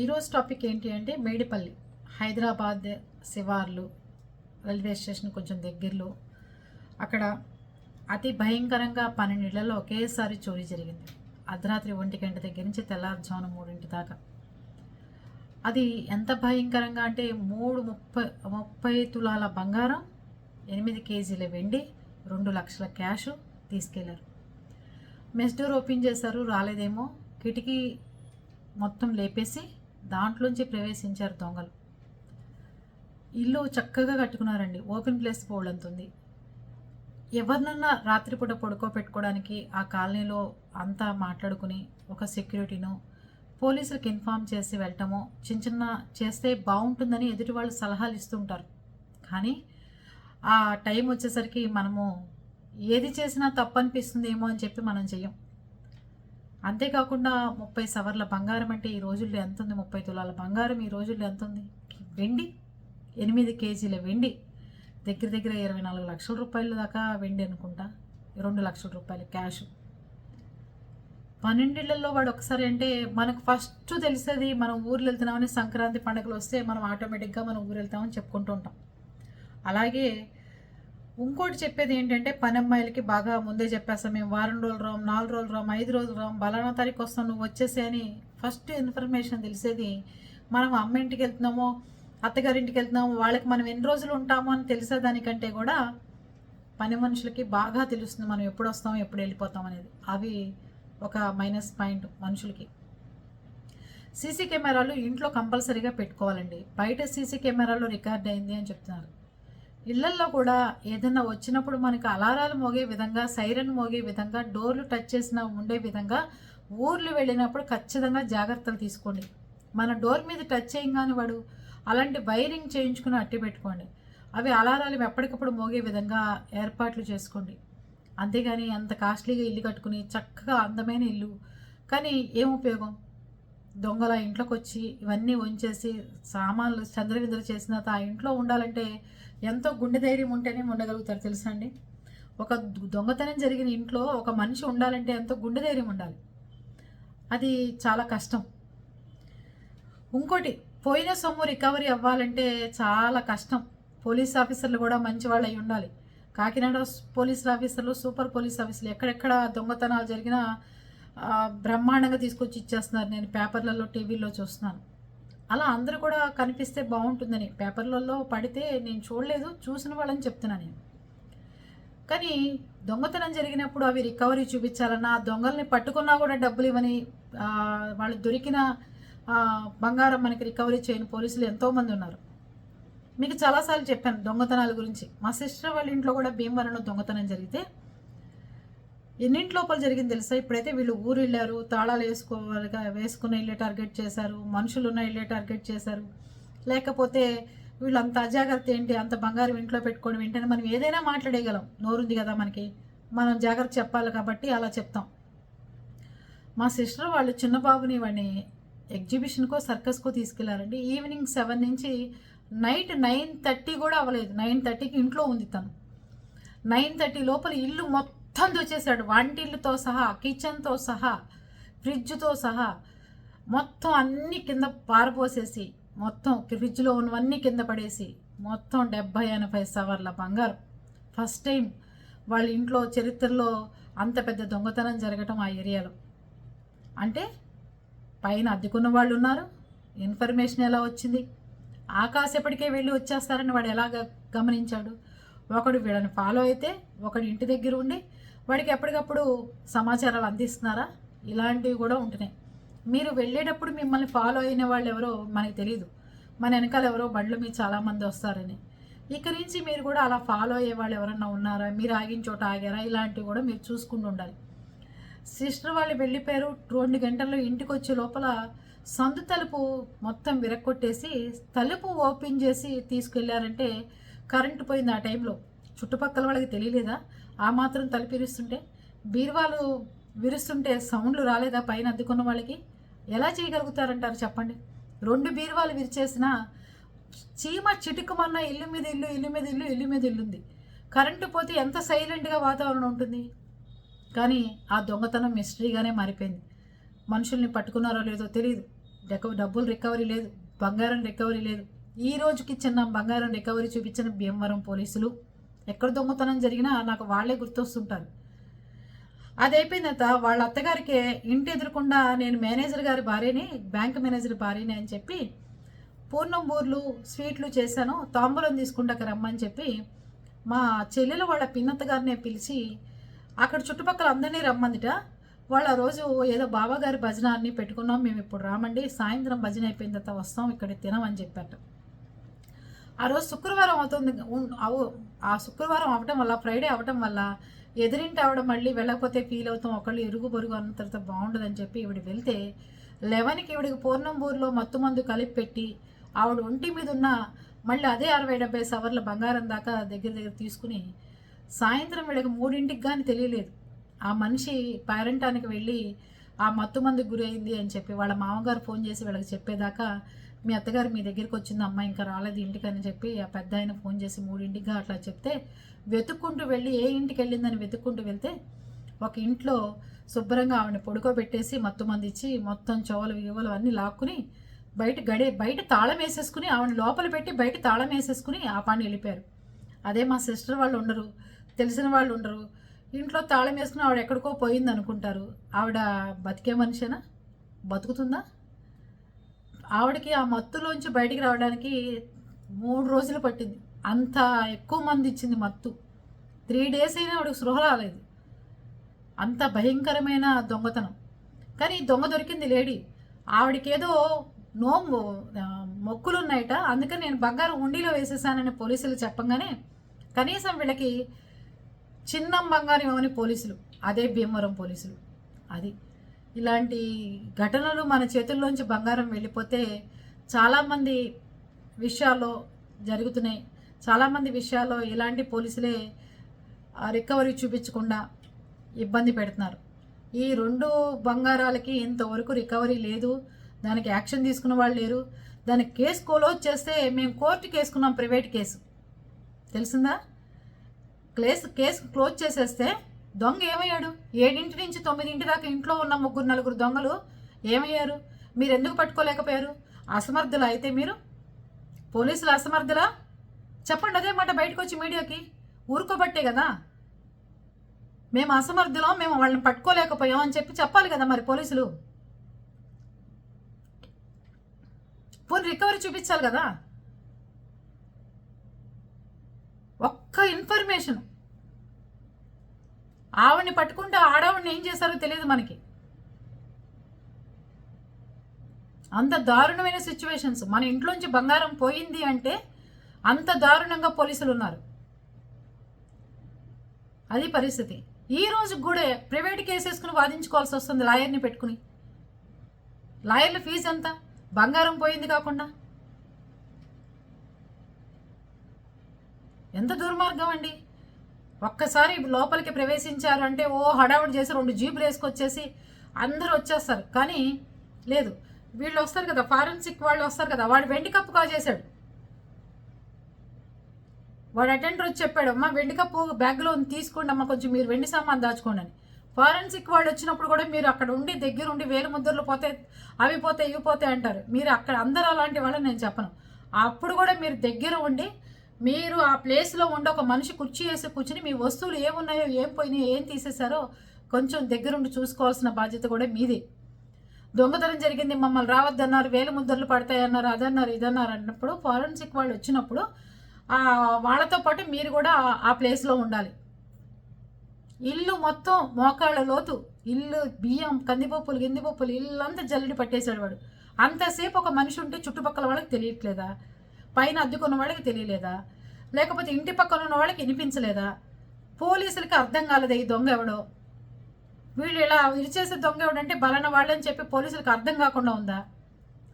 ఈరోజు టాపిక్ ఏంటి అంటే మేడిపల్లి హైదరాబాద్ శివార్లు రైల్వే స్టేషన్ కొంచెం దగ్గరలో. అక్కడ అతి భయంకరంగా పన్నెండిళ్ళలో ఒకేసారి చోరీ జరిగింది. అర్ధరాత్రి ఒంటి గంట దగ్గర నుంచి తెల్లారుజామున మూడింటి దాకా. అది ఎంత భయంకరంగా అంటే మూడు ముప్పై ముప్పై తులాల బంగారం ఎనిమిది కేజీల వెండి రెండు లక్షల క్యాష్ తీసుకెళ్ళారు. మెస్ డోర్ ఓపెన్ చేశారు రాలేదేమో. కిటికీ మొత్తం లేపేసి దాంట్లోంచి ప్రవేశించారు దొంగలు. ఇల్లు చక్కగా కట్టుకున్నారండి. ఓపెన్ ప్లేస్ పోలంతుంది ఎవరినన్నా రాత్రిపూట పడుకోబెట్టుకోవడానికి ఆ కాలనీలో అంతా మాట్లాడుకుని ఒక సెక్యూరిటీను పోలీసులకు ఇన్ఫామ్ చేసి వెళ్ళటము చిన్న చిన్న చేస్తే బాగుంటుందని ఎదుటి వాళ్ళు సలహాలు ఇస్తుంటారు కానీ ఆ టైం వచ్చేసరికి మనము ఏది చేసినా తప్పు అనిపిస్తుందేమో అని చెప్పి మనం చెయ్యం. అంతేకాకుండా ముప్పై సవర్ల బంగారం అంటే ఈ రోజుల్లో ఎంత ఉంది. ముప్పై తులాల బంగారం ఈ రోజుల్లో ఎంత ఉంది. వెండి ఎనిమిది కేజీల వెండి దగ్గర దగ్గర ఇరవై నాలుగు లక్షల రూపాయల దాకా వెండి అనుకుంటా. రెండు లక్షల రూపాయలు క్యాష్ పన్నెండేళ్ళలో వాడు ఒకసారి అంటే మనకు ఫస్ట్ తెలిసేది మనం ఊర్లు వెళ్తున్నామని సంక్రాంతి పండుగలు వస్తే మనం ఆటోమేటిక్గా మనం ఊరు వెళ్తామని చెప్పుకుంటూ ఉంటాం. అలాగే ఇంకోటి చెప్పేది ఏంటంటే పని అమ్మాయిలకి బాగా ముందే చెప్పేస్తాం మేము వారం రోజులు రాం నాలుగు రోజులు రాం ఐదు రోజులు రాం బలానా తారీఖు వస్తాం నువ్వు వచ్చేసే అని ఫస్ట్ ఇన్ఫర్మేషన్ తెలిసేది మనం అమ్మ ఇంటికి వెళ్తున్నామో అత్తగారింటికి వెళ్తున్నామో వాళ్ళకి మనం ఎన్ని రోజులు ఉంటామో అని తెలిసేదానికంటే కూడా పని మనుషులకి బాగా తెలుస్తుంది మనం ఎప్పుడు వస్తాం ఎప్పుడు వెళ్ళిపోతాం అనేది. అవి ఒక మైనస్ పాయింట్ మనుషులకి. సీసీ కెమెరాలు ఇంట్లో కంపల్సరీగా పెట్టుకోవాలండి. బయట సీసీ కెమెరాలో రికార్డ్ అయింది అని చెప్తున్నారు. ఇళ్ళల్లో కూడా ఏదైనా వచ్చినప్పుడు మనకి అలారాలు మోగే విధంగా సైరన్ మోగే విధంగా డోర్లు టచ్ చేసిన ఉండే విధంగా ఊర్లు వెళ్ళినప్పుడు ఖచ్చితంగా జాగ్రత్తలు తీసుకోండి. మన డోర్ మీద టచ్ చేయగానే వాడు అలాంటి వైరింగ్ చేయించుకుని అట్టి పెట్టుకోండి. అవి అలారాలు ఎప్పటికప్పుడు మోగే విధంగా ఏర్పాట్లు చేసుకోండి. అంతేగాని అంత కాస్ట్లీగా ఇల్లు కట్టుకుని చక్కగా అందమైన ఇల్లు. కానీ ఏం ఉపయోగం? దొంగల ఇంట్లోకి వచ్చి ఇవన్నీ ఉంచేసి సామాన్లు చంద్రవింద్ర చేసిన ఆ ఇంట్లో ఉండాలంటే ఎంతో గుండె ధైర్యం ఉంటేనే ఉండగలుగుతారు తెలుసా అండి? ఒక దొంగతనం జరిగిన ఇంట్లో ఒక మనిషి ఉండాలంటే ఎంతో గుండె ధైర్యం ఉండాలి. అది చాలా కష్టం. ఇంకోటి పోయిన సొమ్ము రికవరీ అవ్వాలంటే చాలా కష్టం. పోలీస్ ఆఫీసర్లు కూడా మంచి వాళ్ళు అయి ఉండాలి. కాకినాడ పోలీస్ ఆఫీసర్లు సూపర్ పోలీస్ ఆఫీసర్లు ఎక్కడెక్కడ దొంగతనాలు జరిగినా బ్రహ్మాండంగా తీసుకొచ్చి ఇచ్చేస్తున్నారు. నేను పేపర్లలో టీవీలో చూస్తున్నాను. అలా అందరూ కూడా కనిపిస్తే బాగుంటుందని పేపర్లలో పడితే నేను చూడలేదు చూసిన వాళ్ళని చెప్తున్నాను నేను. కానీ దొంగతనం జరిగినప్పుడు అవి రికవరీ చూపించాలన్నా దొంగల్ని పట్టుకున్నా కూడా డబ్బులు ఇవ్వని వాళ్ళు దొరికిన బంగారం మనకి రికవరీ చేయని పోలీసులు ఎంతోమంది ఉన్నారు. మీకు చాలాసార్లు చెప్పాను దొంగతనాల గురించి. మా సిస్టర్ వాళ్ళ ఇంట్లో కూడా భీమవరంలో దొంగతనం జరిగితే ఎన్నింటి లోపల జరిగింది తెలుసా? ఇప్పుడైతే వీళ్ళు ఊరు వెళ్ళారు తాళాలు వేసుకోవాలిగా వేసుకున్న ఇల్లే టార్గెట్ చేశారు మనుషులు ఉన్న ఇల్లే టార్గెట్ చేశారు. లేకపోతే వీళ్ళు అంత అజాగ్రత్త ఏంటి? అంత బంగారం ఇంట్లో పెట్టుకొని ఏంటని మనం ఏదైనా మాట్లాడేయగలం. నోరుంది కదా మనకి. మనం జాగ్రత్త చెప్పాలి కాబట్టి అలా చెప్తాం. మా సిస్టర్ వాళ్ళు చిన్న బాబుని వాడిని ఎగ్జిబిషన్కో సర్కస్కో తీసుకెళ్ళారండి. ఈవినింగ్ సెవెన్ నుంచి నైట్ నైన్ థర్టీ కూడా అవ్వలేదు. నైన్ థర్టీకి ఇంట్లో ఉంది తను. నైన్ థర్టీ లోపల ఇల్లు మొత్తం మొత్తం దొచ్చేసాడు వంటిల్లుతో సహా కిచెన్తో సహా ఫ్రిడ్జ్తో సహా మొత్తం అన్ని కింద పారపోసేసి మొత్తం ఫ్రిడ్జ్లో ఉన్నవన్నీ కింద పడేసి మొత్తం డెబ్భై ఎనభై సవర్ల బంగారం. ఫస్ట్ టైం వాళ్ళ ఇంట్లో చరిత్రలో అంత పెద్ద దొంగతనం జరగటం ఆ ఏరియాలో. అంటే పైన అద్దెకున్న వాళ్ళు ఉన్నారు. ఇన్ఫర్మేషన్ ఎలా వచ్చింది? ఆకాశపటికే వెళ్ళి వచ్చేస్తారని వాడు ఎలాగ గమనించాడు? ఒకడు వీళ్ళని ఫాలో అయితే ఒకడు ఇంటి దగ్గర ఉండి వాడికి ఎప్పటికప్పుడు సమాచారాలు అందిస్తున్నారా? ఇలాంటివి కూడా ఉంటున్నాయి. మీరు వెళ్ళేటప్పుడు మిమ్మల్ని ఫాలో అయిన వాళ్ళు ఎవరో మనకి తెలియదు మన వెనకాల ఎవరో బండ్లు మీరు చాలామంది వస్తారని. ఇక నుంచి మీరు కూడా అలా ఫాలో అయ్యే వాళ్ళు ఎవరన్నా ఉన్నారా? మీరు ఆగిన చోట ఆగారా? ఇలాంటివి కూడా మీరు చూసుకుంటూ ఉండాలి. సిస్టర్ వాళ్ళు వెళ్ళిపోయారు. రెండు గంటల్లో ఇంటికి వచ్చే లోపల సందు తలుపు మొత్తం విరక్కొట్టేసి తలుపు ఓపెన్ చేసి తీసుకెళ్ళారంటే కరెంటు పోయింది ఆ టైంలో. చుట్టుపక్కల వాళ్ళకి తెలియలేదా? ఆ మాత్రం తలుపు బీరువాలు విరుస్తుంటే సౌండ్లు రాలేదా పైన అద్దుకున్న వాళ్ళకి? ఎలా చేయగలుగుతారంటారు చెప్పండి. రెండు బీరువాలు విరిచేసిన చీమ చిటుకుమన్న ఇల్లు మీద ఇల్లు ఇల్లు మీద ఇల్లు ఇల్లు మీద ఇల్లుంది కరెంటు పోతే ఎంత సైలెంట్గా వాతావరణం ఉంటుంది? కానీ ఆ దొంగతనం మిస్టరీగానే మారిపోయింది. మనుషుల్ని పట్టుకున్నారో లేదో తెలియదు డబ్బులు రికవరీ లేదు. బంగారం రికవరీ లేదు. ఈ రోజుకి చిన్న బంగారం రికవరీ చూపించిన భీమవరం పోలీసులు ఎక్కడ దొంగతనం జరిగినా నాకు వాళ్ళే గుర్తొస్తుంటారు. అది అయిపోయిన తర్వాత వాళ్ళ అత్తగారికి ఇంటి ఎదురకుండా నేను మేనేజర్ గారి భార్యని బ్యాంక్ మేనేజర్ భార్యని అని చెప్పి పూర్ణం బూర్లు స్వీట్లు చేశాను తాంబూలం తీసుకుంటాక రమ్మని చెప్పి మా చెల్లెలు వాళ్ళ పిన్నత్తగారినే పిలిచి అక్కడ చుట్టుపక్కల అందరినీ రమ్మందిట. వాళ్ళ రోజు ఏదో బాబాగారి భజన అన్నీ పెట్టుకున్నాం మేము ఇప్పుడు రామండి సాయంత్రం భజన అయిపోయిన తర్వాత వస్తాం ఇక్కడ తినమని చెప్పారు ఆ రోజు శుక్రవారం అవుతుంది. అవు ఆ శుక్రవారం అవటం వల్ల ఫ్రైడే అవటం వల్ల ఎదిరింటి ఆవిడ మళ్ళీ వెళ్ళకపోతే ఫీల్ అవుతాం. ఒకళ్ళు ఇరుగు పొరుగు అన్న తర్వాత బాగుండదని చెప్పి ఈవిడ వెళ్తే లెవెన్కి ఈవిడికి పూర్ణంబూరులో మత్తు మందు కలిపి పెట్టి ఆవిడ ఒంటి మీద ఉన్న మళ్ళీ అదే అరవై డెబ్బై సవర్ల బంగారం దాకా దగ్గర దగ్గర తీసుకుని సాయంత్రం వీళ్ళకి మూడింటికి కానీ తెలియలేదు. ఆ మనిషి పేరంటానికి వెళ్ళి ఆ మత్తు మందికి గురి అయింది అని చెప్పి వాళ్ళ మామగారు ఫోన్ చేసి వీళ్ళకి చెప్పేదాకా మీ అత్తగారు మీ దగ్గరికి వచ్చింది అమ్మాయి ఇంకా రాలేదు ఇంటికి అని చెప్పి ఆ పెద్ద ఆయన ఫోన్ చేసి మూడింటిగా అట్లా చెప్తే వెతుక్కుంటూ వెళ్ళి ఏ ఇంటికి వెళ్ళిందని వెతుక్కుంటూ వెళ్తే ఒక ఇంట్లో శుభ్రంగా ఆవిడని పడుకోబెట్టేసి మత్తు మంది ఇచ్చి మొత్తం చెవులు వివలు అన్నీ లాక్కుని బయట గడే బయట తాళం వేసేసుకుని ఆవిడ లోపల పెట్టి బయట తాళం వేసేసుకుని ఆ పని వెళ్ళిపోయారు. అదే మా సిస్టర్ వాళ్ళు ఉండరు తెలిసిన వాళ్ళు ఉండరు. ఇంట్లో తాళం వేసుకుని ఆవిడ ఎక్కడికో పోయింది అనుకుంటారు. ఆవిడ బతికే మనిషేనా? బతుకుతుందా? ఆవిడకి ఆ మత్తులోంచి బయటికి రావడానికి మూడు రోజులు పట్టింది. అంత ఎక్కువ మంది ఇచ్చింది మత్తు. త్రీ డేస్ అయినా ఆవిడకి సృహ రాలేదు. అంత భయంకరమైన దొంగతనం. కానీ ఈ దొంగ దొరికింది లేడీ. ఆవిడకేదో నో ఆ, మొక్కులు ఉన్నాయట అందుకని నేను బంగారం ఉండిలో వేసేసానని పోలీసులు చెప్పంగానే కనీసం వీళ్ళకి చిన్నం బంగారం ఇవ్వని పోలీసులు? అదే భీమవరం పోలీసులు. అది. ఇలాంటి ఘటనలు మన చేతుల్లోంచి బంగారం వెళ్ళిపోతే చాలామంది విషయాల్లో జరుగుతున్నాయి. చాలామంది విషయాల్లో ఇలాంటి పోలీసులే ఆ రికవరీ చూపించకుండా ఇబ్బంది పెడుతున్నారు. ఈ రెండు బంగారాలకి ఇంతవరకు రికవరీ లేదు. దానికి యాక్షన్ తీసుకున్న వాళ్ళు లేరు. దానికి కేసు క్లోజ్ చేస్తే మేము కోర్టుకి వేసుకున్నాం ప్రైవేట్ కేసు. తెలిసిందా? కేసు కేసు క్లోజ్ చేసేస్తే దొంగ ఏమయ్యాడు? ఏడింటి నుంచి తొమ్మిదింటి దాకా ఇంట్లో ఉన్న ముగ్గురు నలుగురు దొంగలు ఏమయ్యారు? మీరు ఎందుకు పట్టుకోలేకపోయారు? అసమర్థులు అయితే మీరు? పోలీసులు అసమర్థులా? చెప్పండి అదే మాట బయటకు వచ్చి మీడియాకి. ఊరుకోబట్టే కదా. మేము అసమర్థులం మేము వాళ్ళని పట్టుకోలేకపోయాం అని చెప్పి చెప్పాలి కదా మరి పోలీసులు. పోనీ రికవరీ చూపించాలి కదా. ఒక్క ఇన్ఫర్మేషన్. ఆవిడ్ని పట్టుకుంటే ఆడవాడిని ఏం చేశారో తెలియదు మనకి. అంత దారుణమైన సిచ్యువేషన్స్. మన ఇంట్లోంచి బంగారం పోయింది అంటే అంత దారుణంగా పోలీసులు ఉన్నారు. అది పరిస్థితి. ఈ రోజు కూడా ప్రైవేట్ కేసు వేసుకుని వాదించుకోవాల్సి వస్తుంది లాయర్ని పెట్టుకుని. లాయర్ల ఫీజు ఎంత? బంగారం పోయింది కాకుండా. ఎంత దుర్మార్గం అండి? ఒక్కసారి లోపలికి ప్రవేశించారు అంటే ఓ హడావుడి చేసి రెండు జీపులు వేసుకొచ్చేసి అందరూ వచ్చేస్తారు. కానీ లేదు వీళ్ళు వస్తారు కదా ఫారెన్సిక్ వాళ్ళు వస్తారు కదా వాడు వెండి కప్పు కాజేశాడు వాడు అటెండర్ వచ్చి చెప్పాడు అమ్మ వెండి కప్పు బ్యాగ్లో ఉంది తీసుకోండి అమ్మా కొంచెం మీరు వెండి సామాన్ దాచుకోండి అని. ఫారెన్సిక్ వాళ్ళు వచ్చినప్పుడు కూడా మీరు అక్కడ ఉండి దగ్గర ఉండి వేలు ముద్రలు పోతే అవి పోతే ఇవి పోతే అంటారు. మీరు అక్కడ అందరూ అలాంటి వాళ్ళని నేను చెప్పను. అప్పుడు కూడా మీరు దగ్గర ఉండి మీరు ఆ ప్లేస్లో ఉండి ఒక మనిషి కుర్చీ వేసి కూర్చుని మీ వస్తువులు ఏమున్నాయో ఏం పోయినాయో ఏం తీసేశారో కొంచెం దగ్గరుండి చూసుకోవాల్సిన బాధ్యత కూడా మీది. దొంగతనం జరిగింది మమ్మల్ని రావద్దన్నారు వేలు ముద్రలు పడతాయన్నారు అదన్నారు ఇదన్నారు అన్నప్పుడు ఫారెన్సిక్ వాళ్ళు వచ్చినప్పుడు వాళ్ళతో పాటు మీరు కూడా ఆ- ప్లేస్లో ఉండాలి. ఇల్లు మొత్తం మోకాళ్ళ లోతు ఇల్లు బియ్యం కందిపప్పులు గిందిపప్పులు ఇల్లంతా జల్లడి పట్టేశాడు వాడు. అంతసేపు ఒక మనిషి ఉంటే చుట్టుపక్కల వాళ్ళకి తెలియట్లేదా? పైన అద్దుకున్న వాళ్ళకి తెలియలేదా? లేకపోతే ఇంటి పక్కన ఉన్న వాళ్ళకి వినిపించలేదా? పోలీసులకి అర్థం కాలేదు ఈ దొంగ ఎవడో? వీళ్ళు ఇలా ఇరిచేసే దొంగ ఎవడంటే బలన వాళ్ళని చెప్పి పోలీసులకు అర్థం కాకుండా ఉందా?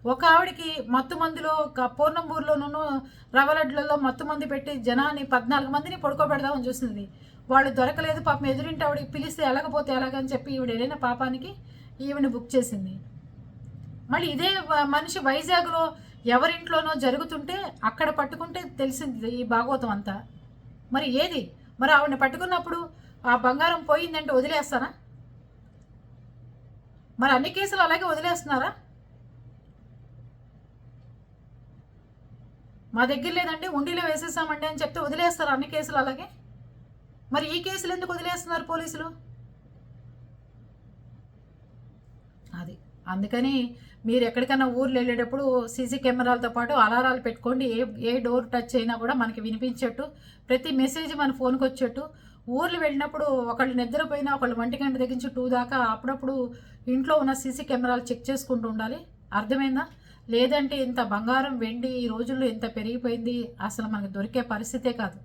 ఒక ఆవిడకి మత్తు మందిలో క- రవలడ్లలో మత్తు మంది పెట్టి జనాన్ని పద్నాలుగు మందిని పడుకోబెడదామని చూసింది. వాళ్ళు దొరకలేదు పాపం ఎదురింటి ఆవిడకి పిలిస్తే ఎలాగపోతే ఎలాగని చెప్పి ఈవిడ వెళ్ళిన పాపానికి ఈవిని బుక్ చేసింది. మళ్ళీ ఇదే మనిషి వైజాగ్లో ఎవరింట్లోనో జరుగుతుంటే అక్కడ పట్టుకుంటే తెలిసింది ఈ భాగవతం అంతా. మరి ఏది? మరి ఆవిడని పట్టుకున్నప్పుడు ఆ బంగారం పోయిందంటే వదిలేస్తానా? మరి అన్ని కేసులు అలాగే వదిలేస్తున్నారా? మా దగ్గర లేదండి ఉండిలో వేసేసామండి అని చెప్తే వదిలేస్తారు అన్ని కేసులు అలాగే? మరి ఈ కేసులు ఎందుకు వదిలేస్తున్నారు పోలీసులు? అది. అందుకని మీరు ఎక్కడికైనా ఊర్లు వెళ్ళేటప్పుడు సీసీ కెమెరాలతో పాటు అలారాలు పెట్టుకోండి. ఏ ఏ డోర్ టచ్ అయినా కూడా మనకి వినిపించేట్టు. ప్రతి మెసేజ్ మన ఫోన్కి వచ్చేట్టు. ఊర్లు వెళ్ళినప్పుడు ఒకళ్ళు నిద్రపోయినా ఒకళ్ళు ఒంటి గంట దగ్గర నుంచి టూ దాకా అప్పుడప్పుడు ఇంట్లో ఉన్న సీసీ కెమెరాలు చెక్ చేసుకుంటూ ఉండాలి. అర్థమైందా? లేదంటే ఇంత బంగారం వెండి ఈ రోజుల్లో ఇంత పెరిగిపోయింది. అసలు మనకు దొరికే పరిస్థితే కాదు.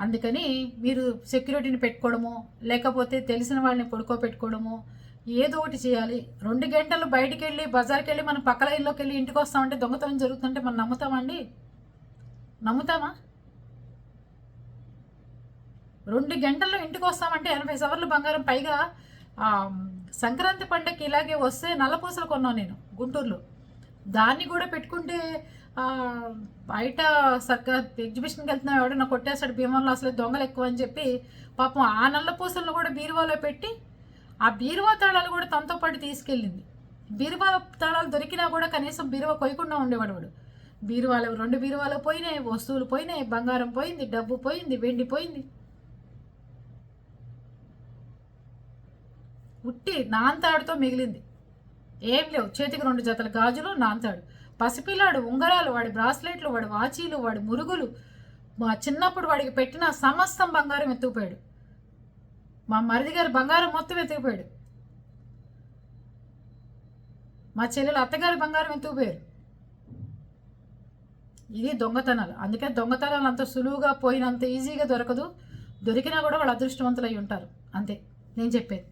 అందుకని మీరు సెక్యూరిటీని పెట్టుకోవడము లేకపోతే తెలిసిన వాళ్ళని పడుకోబెట్టుకోవడము ఏదో ఒకటి చేయాలి. రెండు గంటలు బయటికి వెళ్ళి బజార్కి వెళ్ళి మనం పక్కల ఇల్లోకి వెళ్ళి ఇంటికి వస్తామంటే దొంగతనం జరుగుతుంటే మనం నమ్ముతామండి నమ్ముతామా? రెండు గంటల్లో ఇంటికి వస్తామంటే ఎనభై సవర్లు బంగారం పైగా సంక్రాంతి పండగకి ఇలాగే వస్తే నల్లపూసలు కొన్నాను నేను గుంటూరులో. దాన్ని కూడా పెట్టుకుంటే బయట సర్కార్ ఎగ్జిబిషన్కి వెళ్తున్నా ఎవడన్నా కొట్టేస్తాడు భీమంలో అసలు దొంగలు ఎక్కువ అని చెప్పి పాపం ఆ నల్లపూసలను కూడా బీరువాలో పెట్టి ఆ బీరువా తాళాలు కూడా తనతో పాటు తీసుకెళ్ళింది. బీరువా తాళాలు దొరికినా కూడా కనీసం బీరువా కొయ్యకుండా ఉండేవాడు వాడు. బీరువాలు రెండు బీరువాలు పోయినాయి వస్తువులు పోయినాయి బంగారం పోయింది డబ్బు పోయింది వెండి పోయింది. ఉట్టి నాంతాడుతో మిగిలింది. ఏం లేవు చేతికి రెండు జతల గాజులు నాంతాడు. పసిపిల్లాడు ఉంగరాలు వాడి బ్రాస్లెట్లు వాడి వాచీలు వాడి మురుగులు. మా చిన్నప్పుడు వాడికి పెట్టిన సమస్తం బంగారం ఎత్తుకుపోయాడు. మా మరిది గారు బంగారం మొత్తం ఎత్తుకుపోయాడు. మా చెల్లెలు అత్తగారి బంగారం ఎత్తుకుపోయారు. ఇది దొంగతనాలు. అందుకే దొంగతనాలు అంత సులువుగా పోయినంత ఈజీగా దొరకదు. దొరికినా కూడా వాళ్ళు అదృష్టవంతులు అయి ఉంటారు. అంతే. నేను చెప్పేది.